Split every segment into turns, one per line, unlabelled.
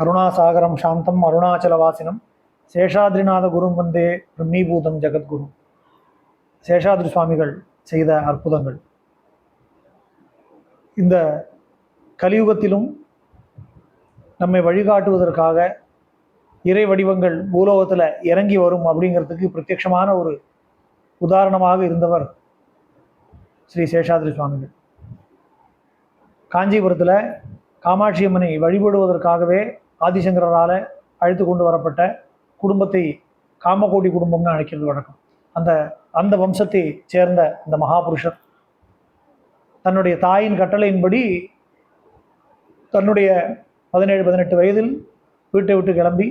கருணாசாகரம் சாந்தம் அருணாச்சலவாசினம். சேஷாத்ரிநாத குரும் வந்தே பிரம்மீபூதம் ஜெகத்குரு. சேஷாத்ரி சுவாமிகள் செய்த அற்புதங்கள். இந்த கலியுகத்திலும் நம்மை வழிகாட்டுவதற்காக இறை வடிவங்கள் பூலோகத்தில் இறங்கி வரும் அப்படிங்கிறதுக்கு பிரத்யட்சமான ஒரு உதாரணமாக இருந்தவர் ஸ்ரீ சேஷாத்ரி சுவாமிகள் காஞ்சிபுரத்தில் காமாட்சி அம்மனை வழிபடுவதற்காகவே ஆதிசங்கரால் அழைத்து கொண்டு வரப்பட்ட குடும்பத்தை காமகோடி குடும்பம்னு அழைக்கிறது வழக்கம். அந்த அந்த வம்சத்தை சேர்ந்த அந்த மகாபுருஷர் தன்னுடைய தாயின் கட்டளையின்படி தன்னுடைய பதினேழு பதினெட்டு வயதில் வீட்டை விட்டு கிளம்பி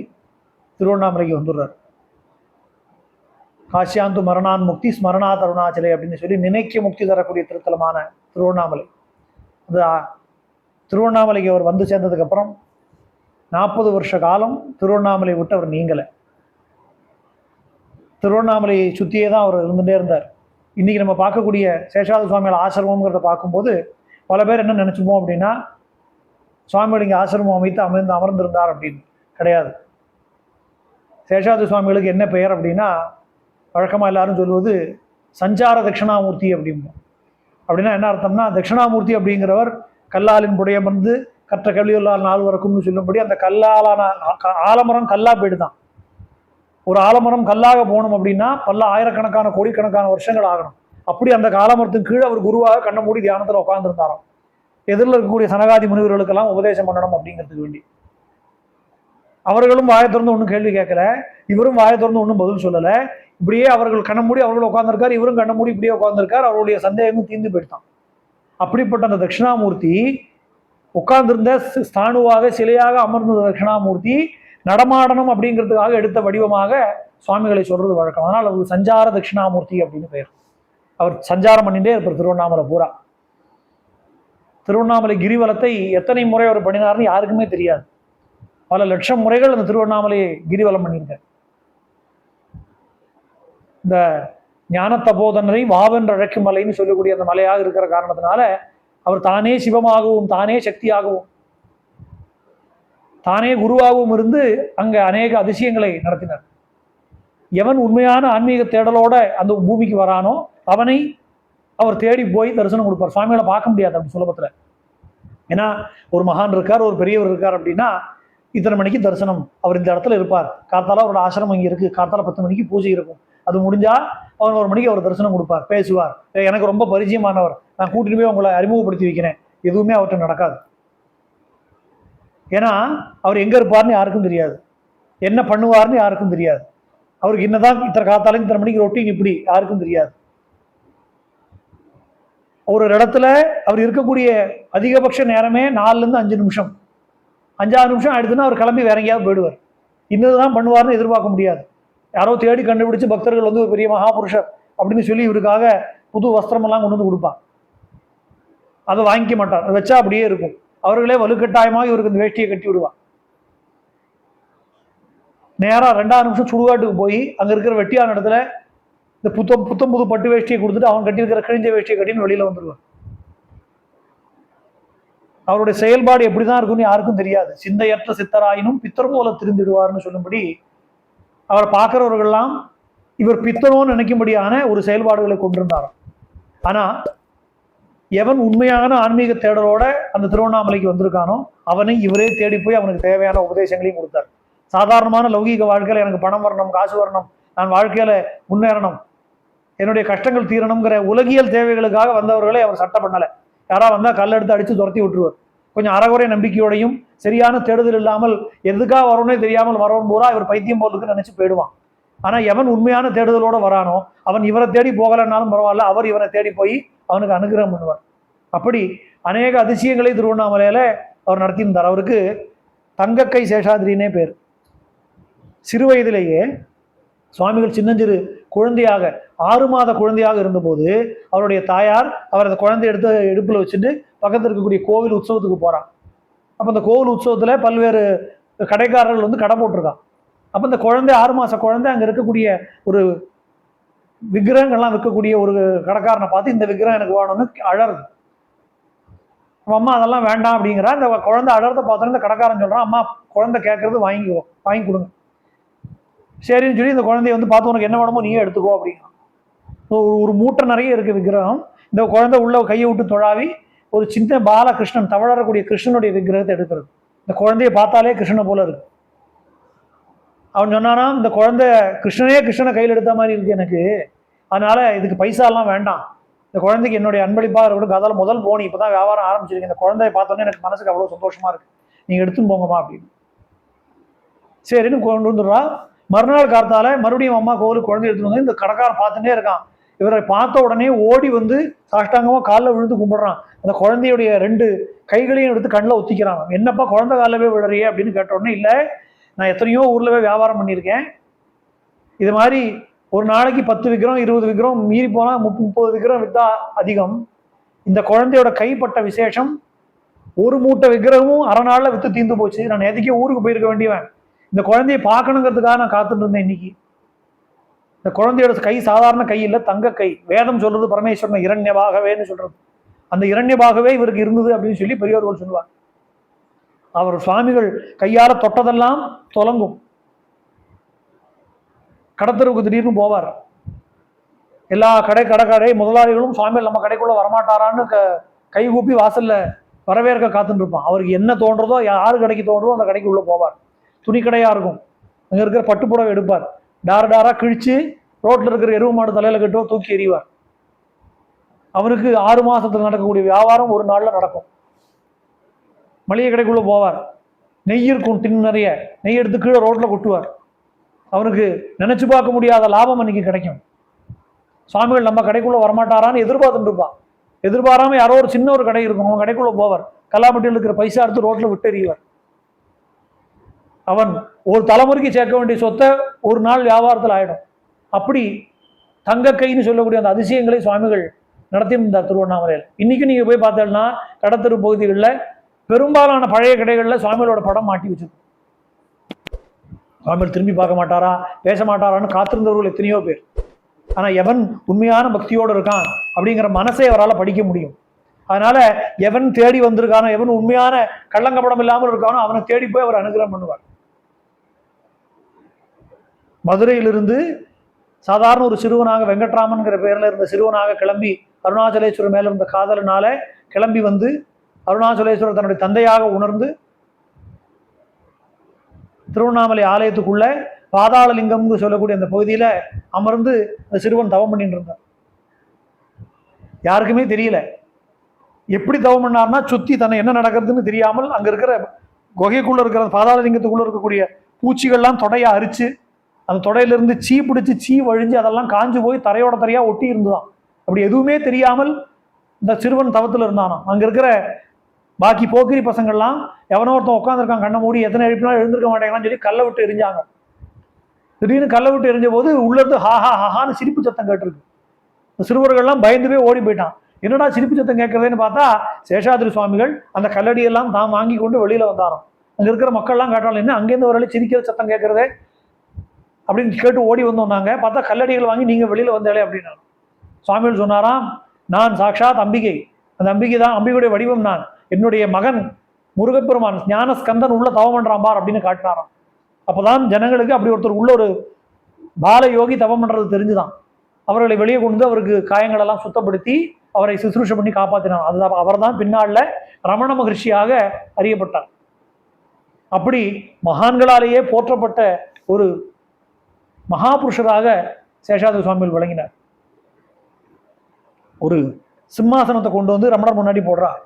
திருவண்ணாமலைக்கு வந்துடுறார். காசியாந்து மரணான் முக்தி ஸ்மரணா தருணாச்சலை அப்படின்னு சொல்லி நினைக்க முக்தி தரக்கூடிய திருத்தலமான திருவண்ணாமலை. அந்த திருவண்ணாமலைக்கு அவர் வந்து சேர்ந்ததுக்கப்புறம் நாற்பது வருஷ காலம் திருவண்ணாமலை விட்டு அவர் நீங்கலை. திருவண்ணாமலையை சுற்றியே தான் அவர் இருந்துகிட்டே இருந்தார். இன்றைக்கி நம்ம பார்க்கக்கூடிய சேஷாத சுவாமிகள் ஆசிரமங்கிறத பார்க்கும்போது பல பேர் என்ன நினச்சிப்போம் அப்படின்னா சுவாமிகள் இங்கே ஆசிரமம் அமைத்து அமர்ந்து அமர்ந்திருந்தார் அப்படின்னு கிடையாது. சேஷாத சுவாமிகளுக்கு என்ன பெயர் அப்படின்னா வழக்கமாக எல்லாரும் சொல்வது சஞ்சார தட்சிணாமூர்த்தி அப்படிம்போம். அப்படின்னா என்ன அர்த்தம்னா தட்சிணாமூர்த்தி அப்படிங்கிறவர் கல்லாலின் புடையமர்ந்து கற்ற கல்வியுள்ளால் நாள் வரைக்கும்னு சொல்லும்படி அந்த கல்லாலான ஆலமரம் கல்லா போயிடுதான். ஒரு ஆலமரம் கல்லாக போகணும் அப்படின்னா பல ஆயிரக்கணக்கான கோடிக்கணக்கான வருஷங்கள் ஆகணும். அப்படி அந்த காலமரத்தின் கீழே அவர் குருவாக கண்ணை மூடி தியானத்தில் உட்காந்துருந்தாராம் எதிரில் இருக்கக்கூடிய சனகாதி முனிவர்களுக்கெல்லாம் உபதேசம் பண்ணணும் அப்படிங்கிறதுக்கு வேண்டி. அவர்களும் வாயை திறந்து ஒன்றும் கேள்வி கேட்கல. இவரும் வாயை திறந்து ஒன்றும் பதில் சொல்லலை. இப்படியே அவர்கள் கண்ண மூடி அவர்கள் உட்காந்துருக்கார் இவரும் கண்ண மூடி இப்படியே உட்காந்துருக்கார் அவருடைய சந்தேகமும் தீர்ந்து போயிட்டான் அப்படிப்பட்ட அந்த தட்சிணாமூர்த்தி உட்கார்ந்திருந்த ஸ்தானுவாக சிலையாக அமர்ந்த தட்சிணாமூர்த்தி நடமாடணும் அப்படிங்கிறதுக்காக எடுத்த வடிவமாக சுவாமிகளை சொல்றது வழக்கம். அதனால் அவருக்கு சஞ்சார தட்சிணாமூர்த்தி அப்படின்னு பெயர் அவர் சஞ்சாரம் பண்ணிட்டே இருப்பார் திருவண்ணாமலை பூரா. திருவண்ணாமலை கிரிவலத்தை எத்தனை முறை அவர் பண்ணினார்னு யாருக்குமே தெரியாது. பல லட்சம் முறைகள் அந்த திருவண்ணாமலையை கிரிவலம் பண்ணியிருக்கார். இந்த ஞான தபோதனரை வாவென்று அழைக்கும் மலைன்னு சொல்லக்கூடிய அந்த மலையாக இருக்கிற காரணத்தினால அவர் தானே சிவமாகவும் தானே சக்தியாகவும் தானே குருவாகவும் இருந்து அங்க அநேக அதிசயங்களை நடத்தினார். எவன் உண்மையான ஆன்மீக தேடலோட அந்த பூமிக்கு வரானோ அவனை அவர் தேடி போய் தரிசனம் கொடுப்பார். சுவாமிகளை பார்க்க முடியாது அப்படி சுலபத்துல. ஏன்னா ஒரு மகான் இருக்கார் ஒரு பெரியவர் இருக்கார் அப்படின்னா இத்தனை மணிக்கு தரிசனம். அவர் இந்த இடத்துல இருப்பார். கார்த்தால அவரோட ஆசிரமம் இங்கே இருக்கு. கார்த்தால பத்து மணிக்கு பூஜை இருக்கும். அது முடிஞ்சால் பதினோரு மணிக்கு அவர் தரிசனம் கொடுப்பார் பேசுவார். எனக்கு ரொம்ப பரிச்சயமானவர். நான் கூட்டிட்டு போய் உங்களை அறிமுகப்படுத்தி வைக்கிறேன். எதுவுமே அவர்கிட்ட நடக்காது. ஏன்னா அவர் எங்கே இருப்பார்னு யாருக்கும் தெரியாது. என்ன பண்ணுவார்னு யாருக்கும் தெரியாது. அவருக்கு என்னதான் இத்தனை காத்தாலும் இத்தனை மணிக்கு ரொட்டீன் இப்படி யாருக்கும் தெரியாது. ஒரு இடத்துல அவர் இருக்கக்கூடிய அதிகபட்ச நேரமே நாலுலேருந்து அஞ்சு நிமிஷம். அஞ்சாறு நிமிஷம் ஆயிடுச்சுன்னா அவர் கிளம்பி வேற எங்கேயாவது போயிடுவார். இன்னதுதான் பண்ணுவார்னு எதிர்பார்க்க முடியாது. யாரோ தேடி கண்டுபிடிச்சு பக்தர்கள் வந்து ஒரு பெரிய மகாபுருஷர் அப்படின்னு சொல்லி இவருக்காக புது வஸ்திரமெல்லாம் கொண்டு வந்து கொடுப்பான். அதை வாங்கிக்க மாட்டார். அதை வச்சா அப்படியே இருக்கும். அவர்களே வலுக்கட்டாயமாக இவருக்கு இந்த வேஷ்டியை கட்டி விடுவான். நேராக ரெண்டாவது நிமிஷம் சுடுகாட்டுக்கு போய் அங்கே இருக்கிற வெட்டியான இடத்துல இந்த புத்தம் புத்தம் புது பட்டு வேஷ்டியை கொடுத்துட்டு அவன் கட்டியிருக்கிற கிழிஞ்ச வேஷ்டியை கட்டின்னு வெளியில் வந்துடுவான் அவருடைய செயல்பாடு எப்படி தான் இருக்கும்னு யாருக்கும் தெரியாது. சிந்தையற்ற சித்தராயினும் பித்தர் போல திருந்திடுவார்னு சொல்லும்படி அவரை பார்க்குறவர்கள்லாம் இவர் பித்தனோன்னு நினைக்கும்படியான ஒரு செயல்பாடுகளை கொண்டிருந்தாராம். ஆனா எவன் உண்மையான ஆன்மீக தேடலோட அந்த திருவண்ணாமலைக்கு வந்திருக்கானோ அவனை இவரே தேடி போய் அவனுக்கு தேவையான உபதேசங்களையும் கொடுத்தார். சாதாரணமான லௌகீக வாழ்க்கையில் எனக்கு பணம் வரணும் காசு வரணும் நான் வாழ்க்கையில் முன்னேறணும் என்னுடைய கஷ்டங்கள் தீரணுங்கிற உலகியல் தேவைகளுக்காக வந்தவர்களை அவர் சட்டை பண்ணலை. யாராவது வந்தால் கல் எடுத்து அடித்து துரத்தி விட்டுருவார். கொஞ்சம் அறகுறை நம்பிக்கையோடையும் சரியான தேடுதல் இல்லாமல் எதுக்காக வரணும்னே தெரியாமல் வரவன் பூரா இவர் பைத்தியம் போல் இருக்குன்னு போயிடுவான். ஆனால் எவன் உண்மையான தேடுதலோடு வரானோ அவன் இவரை தேடி போகலைன்னாலும் பரவாயில்ல அவர் இவனை தேடி போய் அவனுக்கு அனுகிரகம் பண்ணுவார். அப்படி அநேக அதிசயங்களை திருவண்ணாமலையில அவர் நடத்தியிருந்தார். அவருக்கு தங்கக்கை சேஷாதிரினே பேர். சிறு வயதிலேயே சுவாமிகள் சின்னஞ்சிறு குழந்தையாக ஆறு மாத குழந்தையாக இருந்தபோது அவருடைய தாயார் அவர் அந்த குழந்தை எடுத்து இடுப்பில் வச்சுட்டு பக்கத்தில் இருக்கக்கூடிய கோவில் உற்சவத்துக்கு போகிறான் அப்போ அந்த கோவில் உற்சவத்தில் பல்வேறு கடைக்காரர்கள் வந்து கடை போட்டிருக்கான். அப்போ இந்த குழந்தை ஆறு மாத குழந்தை அங்கே இருக்கக்கூடிய ஒரு விக்கிரகங்கள்லாம் விற்கக்கூடிய ஒரு கடைக்காரனை பார்த்து இந்த விக்கிரகம் எனக்கு வேணும்னு அழறது. அம்மா அதெல்லாம் வேண்டாம் அப்படிங்கிறா இந்த குழந்தை அழறத பார்த்தோன்னா இந்த கடைக்காரன் சொல்கிறான் அம்மா குழந்தை கேட்குறது வாங்கிக்கோ வாங்கி கொடுங்க. சரின்னு சொல்லி இந்த குழந்தைய வந்து பார்த்து உனக்கு என்ன வேணுமோ நீயே எடுத்துக்கோ அப்படின்னா ஒரு ஒரு மூட்டை நிறைய இருக்குது விக்கிரகம். இந்த குழந்தை உள்ள கையை விட்டு தொழாவி ஒரு சின்ன பாலகிருஷ்ணன் தவழறக்கூடிய கிருஷ்ணனுடைய விக்கிரகத்தை எடுக்கிறது. இந்த குழந்தைய பார்த்தாலே கிருஷ்ணனை போல இருக்கு. அவன் சொன்னானா இந்த குழந்தை கிருஷ்ணனே கிருஷ்ணனை கையில் எடுத்த மாதிரி இருக்கு எனக்கு. அதனால இதுக்கு பைசாலாம் வேண்டாம். இந்த குழந்தைக்கு என்னுடைய அன்பளிப்பாக இருக்கட்டும் கதால் முதல் போனி இப்போ தான் வியாபாரம் ஆரம்பிச்சிருக்கு. இந்த குழந்தைய பார்த்தோன்னே எனக்கு மனசுக்கு அவ்வளோ சந்தோஷமா இருக்கு. நீங்கள் எடுத்துன்னு போங்கம்மா அப்படின்னு. சரின்னு கொண்டு வந்துடுறா. மறுநாள் காத்தால மறுபடியும் அம்மா கோவிலுக்கு குழந்தை எடுத்துட்டு வந்து இந்த கடைக்காரன் பார்த்துட்டே இருக்கான். இவரை பார்த்த உடனே ஓடி வந்து சாஷ்டாங்கமாக காலில் விழுந்து கும்பிடுறான். அந்த குழந்தையுடைய ரெண்டு கைகளையும் எடுத்து கண்ணில் ஒத்திக்கிறான். என்னப்பா குழந்தை காலில் போய் விடுறியே அப்படின்னு கேட்ட உடனே இல்லை நான் எத்தனையோ ஊரில் போய் வியாபாரம் பண்ணியிருக்கேன். இது மாதிரி ஒரு நாளைக்கு பத்து விக்கிரம் இருபது விக்கிரம் மீறி போனால் முப்பது முப்பது விக்கிரம் விற்றா அதிகம். இந்த குழந்தையோட கைப்பட்ட விசேஷம் ஒரு மூட்டை விக்கிரகமும் அரை நாளில் விற்று தீர்ந்து போச்சு. நான் எதுக்கே ஊருக்கு போயிருக்க வேண்டியவன். இந்த குழந்தையை பார்க்கணுங்கிறதுக்காக நான் காத்துட்டு இருந்தேன் இன்னைக்கு. இந்த குழந்தையோட கை சாதாரண கை இல்லை தங்க கை. வேதம் சொல்றது பரமேஸ்வரன் இரண்யபாகவேன்னு சொல்றது. அந்த இரண்யபாகவே இவருக்கு இருந்தது அப்படின்னு சொல்லி பெரியவர்கள் சொல்லுவார் அவர் சுவாமிகள் கையால தொட்டதெல்லாம் தொலங்கும். கடத்தருக்கு திடீர்னு போவார். எல்லா கடை கடை கடை முதலாளிகளும் சுவாமிகள் நம்ம கடைக்குள்ள வரமாட்டாரான்னு க கைகூப்பி வாசல்ல வரவேற்க காத்துட்டு இருப்பான். அவருக்கு என்ன தோன்றதோ யாரு கடைக்கு தோன்றதோ அந்த கடைக்கு உள்ள போவார். துணி இருக்கும். அங்கே இருக்கிற பட்டுப்புடவை எடுப்பார். டார் டாராக கிழித்து ரோட்டில் இருக்கிற எருவு மாடு தலையில் கட்டோ தூக்கி எறிவார். அவருக்கு ஆறு மாதத்தில் நடக்கக்கூடிய வியாபாரம் ஒரு நாளில் நடக்கும். மளிகை கடைக்குள்ளே போவார். நெய் இருக்கும் டின் நிறைய. நெய் எடுத்து கீழே ரோட்டில் கொட்டுவார். அவனுக்கு நினச்சி பார்க்க முடியாத லாபம் அன்னைக்கு கிடைக்கும். சுவாமிகள் நம்ம கடைக்குள்ளே வரமாட்டாரான்னு எதிர்பார்த்துட்டுருப்பான் எதிர்பாராமல் யாரோ ஒரு சின்ன ஒரு கடை இருக்கும் அவன் கடைக்குள்ளே போவார். கல்லாப்பட்டியில் இருக்கிற பைசா எடுத்து விட்டு எறியார் அவன் ஒரு தலைமுறைக்கு சேர்க்க வேண்டிய சொத்தை ஒரு நாள் வியாபாரத்தில் ஆகிடும் அப்படி தங்க கைன்னு சொல்லக்கூடிய அந்த அதிசயங்களை சுவாமிகள் நடத்தியிருந்தார் திருவண்ணாமலையில். இன்றைக்கும் நீங்கள் போய் பார்த்தீங்கன்னா கடத்தெரு பகுதிகளில் பெரும்பாலான பழைய கடைகளில் சுவாமிகளோட படம் மாட்டி வச்சிருக்கும் சுவாமிகள் திரும்பி பார்க்க மாட்டாரா? பேச மாட்டாரான்னு காத்திருந்தவர்கள் எத்தனையோ பேர். ஆனால் எவன் உண்மையான பக்தியோடு இருக்கான் அப்படிங்கிற மனசை அவரால் படிக்க முடியும். அதனால் எவன் தேடி வந்திருக்கானோ எவன் உண்மையான கள்ளங்கப்படம் இல்லாமல் இருக்கானோ அவனை தேடி போய் அவர் அனுகிரகம் பண்ணுவார். மதுரையிலிருந்து சாதாரண ஒரு சிறுவனாக வெங்கட்ராமன்கிற பேரில் இருந்த சிறுவனாக கிளம்பி அருணாச்சலேஸ்வரர் மேலே இருந்த காதலினால கிளம்பி வந்து அருணாச்சலேஸ்வரர் தன்னுடைய தந்தையாக உணர்ந்து திருவண்ணாமலை ஆலயத்துக்குள்ள பாதாளலிங்கம்னு சொல்லக்கூடிய அந்த பகுதியில் அமர்ந்து அந்த சிறுவன் தவம் பண்ணிட்டு இருந்தான். யாருக்குமே தெரியல. எப்படி தவம் பண்ணார்னா சுற்றி தன்னை என்ன நடக்கிறதுன்னு தெரியாமல் அங்கே இருக்கிற குகைக்குள்ளே இருக்கிற பாதாளலிங்கத்துக்குள்ளே இருக்கக்கூடிய பூச்சிகள்லாம் தொடையை அரிச்சு அந்த தொடையிலிருந்து சீ பிடிச்சி சீ வழிஞ்சு அதெல்லாம் காஞ்சு போய் தரையோட தரையாக ஒட்டி இருந்துதான் அப்படி எதுவுமே தெரியாமல் இந்த சிறுவன் தவத்தில் இருந்தானா அங்கே இருக்கிற பாக்கி போக்கிரி பசங்கள்லாம் எவனோ ஒருத்தன் உட்காந்துருக்கான் கண்ணை மூடி எத்தனை எழுப்பினாலும் எழுந்திருக்க மாட்டேங்கிறான்னு சொல்லி கல்லை விட்டு எரிஞ்சாங்க. திடீர்னு கல்லை விட்டு எரிஞ்ச போது உள்ளது இருந்து ஹா ஹா சிரிப்பு சத்தம் கேட்டிருக்கு. இந்த சிறுவர்கள்லாம் பயந்து போய் ஓடி போயிட்டான். என்னடா சிரிப்பு சத்தம் கேட்குறதுன்னு பார்த்தா சேஷாதிரி சுவாமிகள் அந்த கல்லடியெல்லாம் தான் வாங்கி கொண்டு வெளியில் வந்தாராம். அங்கே இருக்கிற மக்கள்லாம் கேட்டாலும் என்ன அங்கேருந்து ஒரு சிரிக்கிற சத்தம் கேட்கறதே? அப்படின்னு கேட்டு ஓடி வந்தோம் நாங்கள் பார்த்தா கல்லடிகள் வாங்கி நீங்கள் வெளியில் வந்தாலே அப்படின்னா. சுவாமிகள் சொன்னாராம் நான் சாக்ஷாத் அம்பிகை. அந்த அம்பிகை தான் அம்பிகையுடைய வடிவம் நான். என்னுடைய மகன் முருகப்பெருமான் ஞான ஸ்கந்தன் உள்ள தவம் பண்ணுறான் பார் அப்படின்னு காட்டினாராம். அப்போதான் ஜனங்களுக்கு அப்படி ஒருத்தர் உள்ள ஒரு பால யோகி தவம் பண்ணுறது தெரிஞ்சுதான். அவர்களை வெளியே கொண்டு அவருக்கு காயங்களெல்லாம் சுத்தப்படுத்தி அவரை சுசுரூஷம் பண்ணி காப்பாற்றினார் அதுதான் அவர்தான் பின்னாளில் ரமண மகிழ்ச்சியாக அறியப்பட்டார். அப்படி மகான்களாலேயே போற்றப்பட்ட ஒரு மகாபுருஷராக சேஷாதி சுவாமிகள் விளங்கினார். ஒரு சிம்மாசனத்தை கொண்டு வந்து ரமணர் முன்னாடி போடுறார்.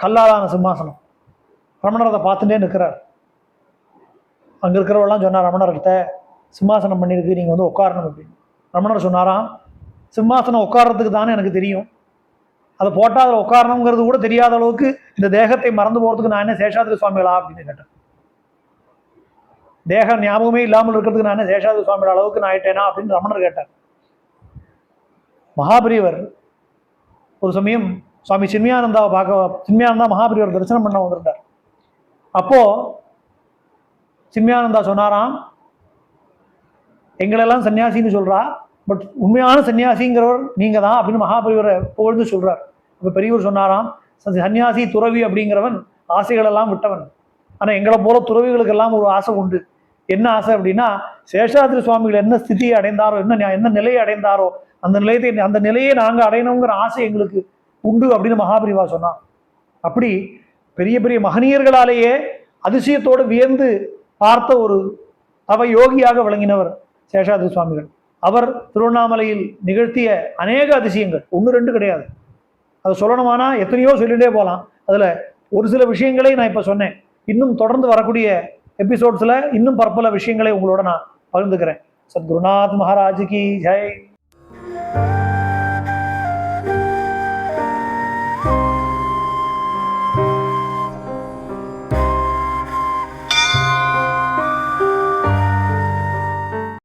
கல்லாலான சிம்மாசனம். ரமணர் அதை பார்த்துட்டே நிற்கிறார். அங்கே இருக்கிறவெல்லாம் சொன்னார் ரமணர்கிட்ட சிம்மாசனம் பண்ணியிருக்கு நீங்கள் வந்து உட்காரணும் அப்படின்னு. ரமணர் சொன்னாராம் சிம்மாசனம் உட்காரத்துக்கு தானே எனக்கு தெரியும். அதை போட்டால் அதில் உட்காரணுங்கிறது கூட தெரியாத அளவுக்கு இந்த தேகத்தை மறந்து போகிறதுக்கு நான் என்ன சேஷாதிரி சுவாமிகளா? அப்படின்னு கேட்டேன் தேக ஞாபகமே இல்லாமல் இருக்கிறதுக்கு நான் என்ன சேஷாதிரி அளவுக்கு நான் ஆயிட்டேனா அப்படின்னு ரமணர் கேட்டார். மகாபிரியவர் ஒரு சமயம் சுவாமி சின்மயானந்தாவை பார்க்க சின்மயானந்தா மகாபிரியவர் தரிசனம் பண்ண வந்திருந்தார். அப்போ சின்மயானந்தா சொன்னாராம் எங்களெல்லாம் சன்னியாசின்னு சொல்றா பட் உண்மையான சன்னியாசிங்கிறவர் நீங்க தான் அப்படின்னு மகாபெரியவரை புகழ்ந்து சொல்கிறார் இப்போ பெரியவர் சொன்னாராம் சன்னியாசி துறவி அப்படிங்கிறவன் ஆசைகளெல்லாம் விட்டவன். ஆனால் எங்களை போல துறவிகளுக்கெல்லாம் ஒரு ஆசை உண்டு. என்ன ஆசை அப்படின்னா சேஷாதிரி சுவாமிகள் என்ன ஸ்திதியை அடைந்தாரோ என்ன என்ன நிலையை அடைந்தாரோ அந்த நிலையத்தை அந்த நிலையை நாங்கள் அடையணுங்கிற ஆசை எங்களுக்கு உண்டு அப்படின்னு மகாபிரிவா சொன்னான். அப்படி பெரிய பெரிய மகனியர்களாலேயே அதிசயத்தோடு வியந்து பார்த்த ஒரு அவ யோகியாக விளங்கினவர் சேஷாதிரி சுவாமிகள். அவர் திருவண்ணாமலையில் நிகழ்த்திய அநேக அதிசயங்கள் ஒன்று ரெண்டு கிடையாது. அதை சொல்லணுமானா எத்தனையோ சொல்லிகிட்டே போகலாம் அதில் ஒரு சில விஷயங்களை நான் இப்போ சொன்னேன். இன்னும் தொடர்ந்து வரக்கூடிய எபிசோட்ஸில் இன்னும் பற்பல விஷயங்களை உங்களோட நான் பகிர்ந்துக்கிறேன். சத்குருநாத் மகாராஜ் கி ஜெய்.